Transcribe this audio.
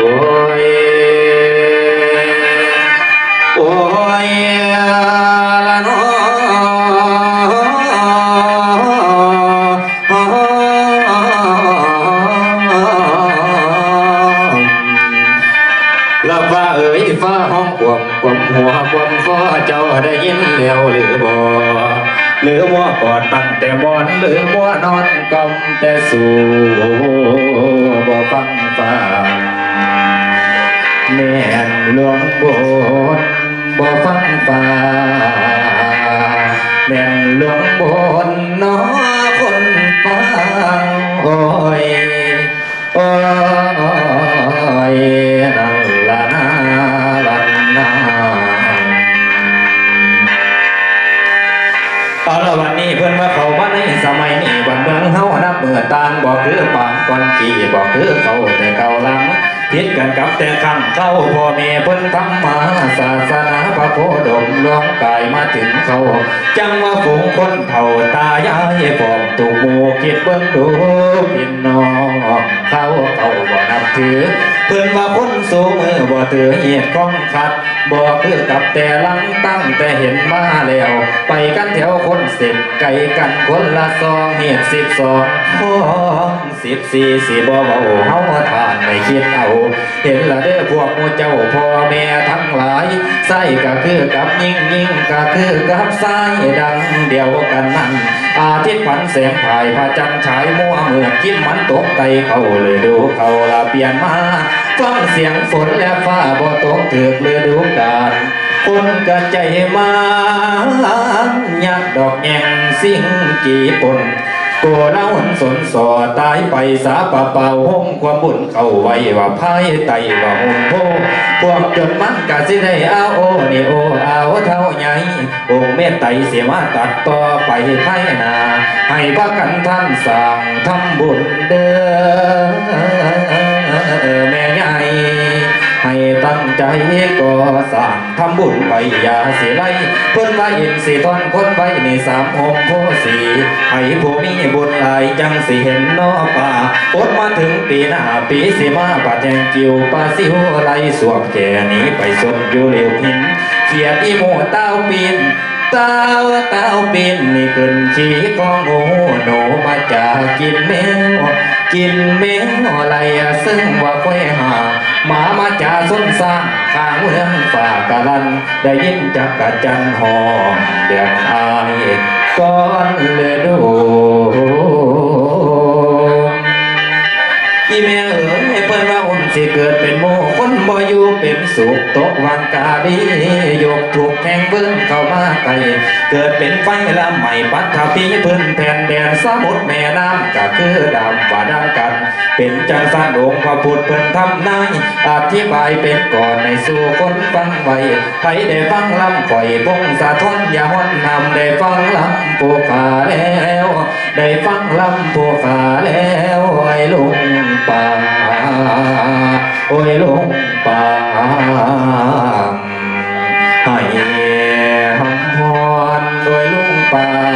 โอ้ยโอ้ยละน้อละฟ้าเอ๋ยฟ้าห้องกวมกวมหัวกวมฟ้าเจ้าได้ยินแล้วหรือบ่หรือว่ากอดตั้งแต่บอนหรือว่านอนกำแต่สู่บ่ฟังฟ้า วงโบสถ์บ่ฟังฟ้าแม่นหลวงบสถ์น้อคนฟังโอ้ยโอ้ยนั่นละนาลันนาเอาละวันนี้เพิ่อนว่าเขามาในสมัยนี้วันเมืองเฮานับเมื่อตางบอกคือปางก่อนขี่บอกคือเขาแต่เก่าลัง ผิดกันกับแต่คำเข้าพ่อแม่เพิ่นทำมาศาสนาพระโพดมหลวงกายมาถึงเขา จังว่าฝูงคนเท่าตายายฟอมตุกหมูคิดเบิ่งดูพี่น้องเขาเขาบ่นับถือ เพิ่นว่าคนสูงมือบ่ถือเหตุของขัดบ่คือกับแต่ลังตั้งแต่เห็นมาแล้ว ไปกันแถวคนสิบไก่กันคนละซองเหตุสิบสองของสิบสี่สี่บ่เบาเฮาทานไม่คิดเอา เห็นละเด้อพวกมูเจ้าพ่อแม่ทั้งหลายไส้ก็คือกับยิ่งยิ่งก็คือกับไส้ดังเดียวกันนั่นอาทิตย์ฝันแสงถ่ายพระจันทร์ฉายมัวเมื่อคิดมันตกไตเขาเลยดูเขาละเปลี่ยนมาฟังเสียงฝนและฟ้าบ่ตกถึกเลยดูกาลคนกระใจมายักดอกแยงสิ่งจีปน กเล่าหันสนสอตายไปสาปะเป่าห้องความบุญเข้าไว้ว่าพายไตว่าหุ่นโพพวกจนมันกะสิได้เอาโอนี่โอเอาเท่าใหญ่โอเมตไตเสียมาตัดต่อไปไทยนา ให้พระกันท่านสั่งทำบุญเด้อ ใจก่อสร้างทำบุญไปอย่าเสียไรเพิ่นว่าอินสิทอนคนไว้ในสามองค์โพสีให้ผู้มีบุญหลายจังสิเห็นนอป่าอดมาถึงปีหน้าปีสิมาปัดแจงกิวปาสิวไหลสวบแก่นี้ไปสดอยู่เร็วหินเขียดอีโมเต้าปีนเต้าเต้าปีนนี่ขึ้นชีของโง่หนูมาจากกินแมวกินแมวอะไรซึ่งาส้นสร้างข้างเมืองฝากกะลัน ได้ยินจักกะจันหอมเดือดอายก้อนเลยดูอีเม่เอ๋ยเพิ่นว่าอุ่น สิเกิดเป็นโมคนบ่อยู่เป็นสุขตกวังกาดียกถูกแข่งเบิ้งเข้ามาไกลเกิดเป็นไฟละใหม่ปัทภีเพิ่นแผ่นแดนสมุทรแม่น้ำก็คือดำว่าดำกัน เป็นจังสันองค์พระพุทธเพิ่นทำนายอธิบายเป็นก่อนในสู่คนฟังไว้ใครได้ฟังลำข่อยพงสะท้อนอย่าหอนนำได้ฟังลำผู้ขาแล้ว ได้ฟังลำผู้ขาแล้วไอ้ลุง โอ้ยลงปางให้หอมพรโอ้ยลงปาง